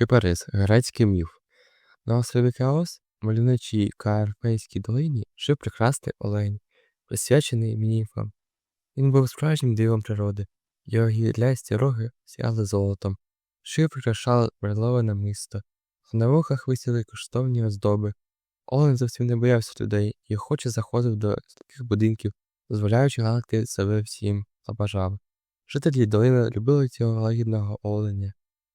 Кипарис грецький міф. На острові Кеос, мальовничій Каарпейській долині, жив прекрасний олень, присвячений міфам. Він був справжнім дивом природи. Його гідлясті роги сяяли золотом, шию прикрашали бреловане мисто, а на вухах висіли коштовні оздоби. Олень зовсім не боявся людей і охоче заходив до таких будинків, дозволяючи гладити себе всім, а бажав. Жителі долини любили цього лагідного оленя,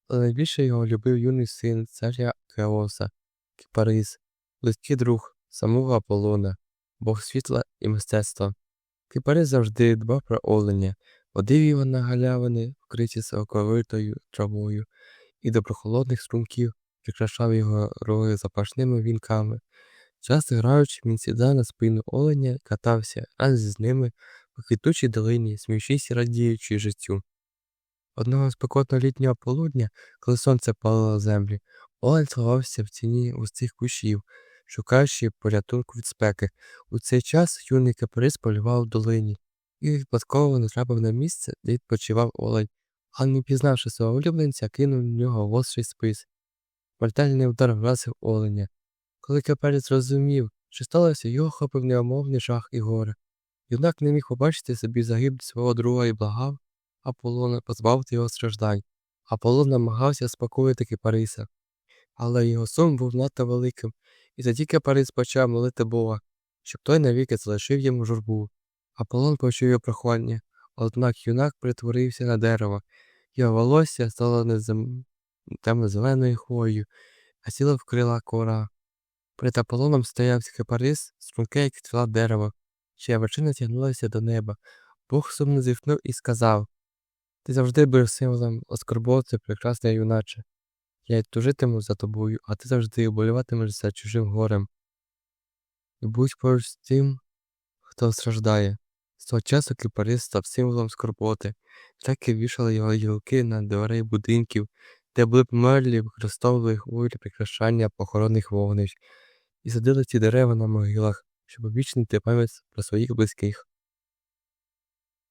але найбільше його любив юний син царя Кеоса, Кипарис, близький друг самого Аполлона, бог світла і мистецтва. Кипарис завжди дбав про оленя, водив його на галявини, вкриті соковитою травою, і до прохолодних струмків прикрашав його роги запашними вінками. Часто граючи, він сідав на спину оленя, катався разом з ними по квітучій долині, сміючись і радіючи життю. Одного спекотного літнього полудня, коли сонце палило землі, олень сховався в тіні густих кущів, шукаючи порятунку від спеки. У цей час юний каприз полював в долині і випадково натрапив на місце, де відпочивав олень, а не пізнавши свого улюбленця, кинув в нього гострий спис. Смертельний удар вразив оленя. Коли каперець зрозумів, що сталося, його охопив неомовний жах і горе. Юнак не міг побачити собі загибель свого друга і благав Аполлона позбавити його страждань. Аполлон намагався спокоїти Кипариса, але його сум був надто великим, і тоді Кипарис почав молити Бога, щоб той навіки залишив йому журбу. Аполлон почув його прохання, однак юнак притворився на дерево, його волосся стало незем... темно-зеленою хвоєю, а тіло вкрила кора. Перед Аполлоном стояв Кипарис, струнке, як стріла дерево, чия вершина тягнулася до неба. Бог сумно зітхнув і сказав Ти завжди будеш символом оскорботи, прекрасний юначе. Я й тужитиму за тобою, а ти завжди оболіватимеш за чужим горем. І будь поруч з тим, хто страждає. З того часу Кипарис став символом скорботи, так і вішали його гілки на дверей будинків, де були померлі, використовували хвилі прикрашання похоронних вогнищ, і садили ці дерева на могилах, щоб обічнити пам'ять про своїх близьких.